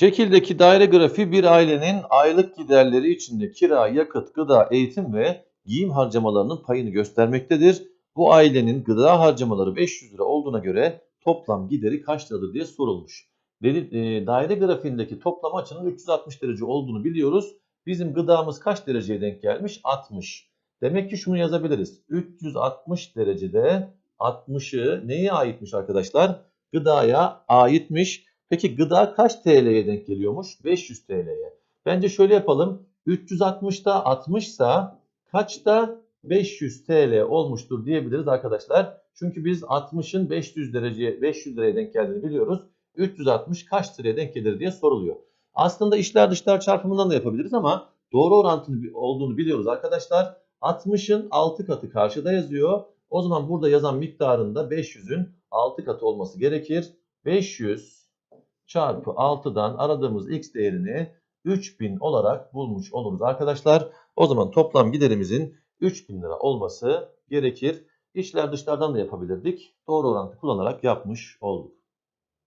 Şekildeki daire grafiği bir ailenin aylık giderleri içinde kira, yakıt, gıda, eğitim ve giyim harcamalarının payını göstermektedir. Bu ailenin gıda harcamaları 500 lira olduğuna göre toplam gideri kaç liradır diye sorulmuş. Dedi, e, daire grafiğindeki toplam açının 360 derece olduğunu biliyoruz. Bizim gıdamız kaç dereceye denk gelmiş? 60. Demek ki şunu yazabiliriz. 360 derecede 60'ı neye aitmiş arkadaşlar? Gıdaya aitmiş. Peki gıda kaç TL'ye denk geliyormuş? 500 TL'ye. Bence şöyle yapalım. 360'da 60 sa kaçta 500 TL olmuştur diyebiliriz arkadaşlar. Çünkü biz 60'ın 500 dereceye 500 liraya denk geldiğini biliyoruz. 360 kaç liraya denk gelir diye soruluyor. Aslında işler dışlar çarpımından da yapabiliriz ama doğru orantılı olduğunu biliyoruz arkadaşlar. 60'ın 6 katı karşıda yazıyor. O zaman burada yazan miktarın da 500'ün 6 katı olması gerekir. 500 çarpı 6'dan aradığımız x değerini 3000 olarak bulmuş oluruz arkadaşlar. O zaman toplam giderimizin 3000 lira olması gerekir. İşler dışlardan da yapabilirdik. Doğru orantı kullanarak yapmış olduk.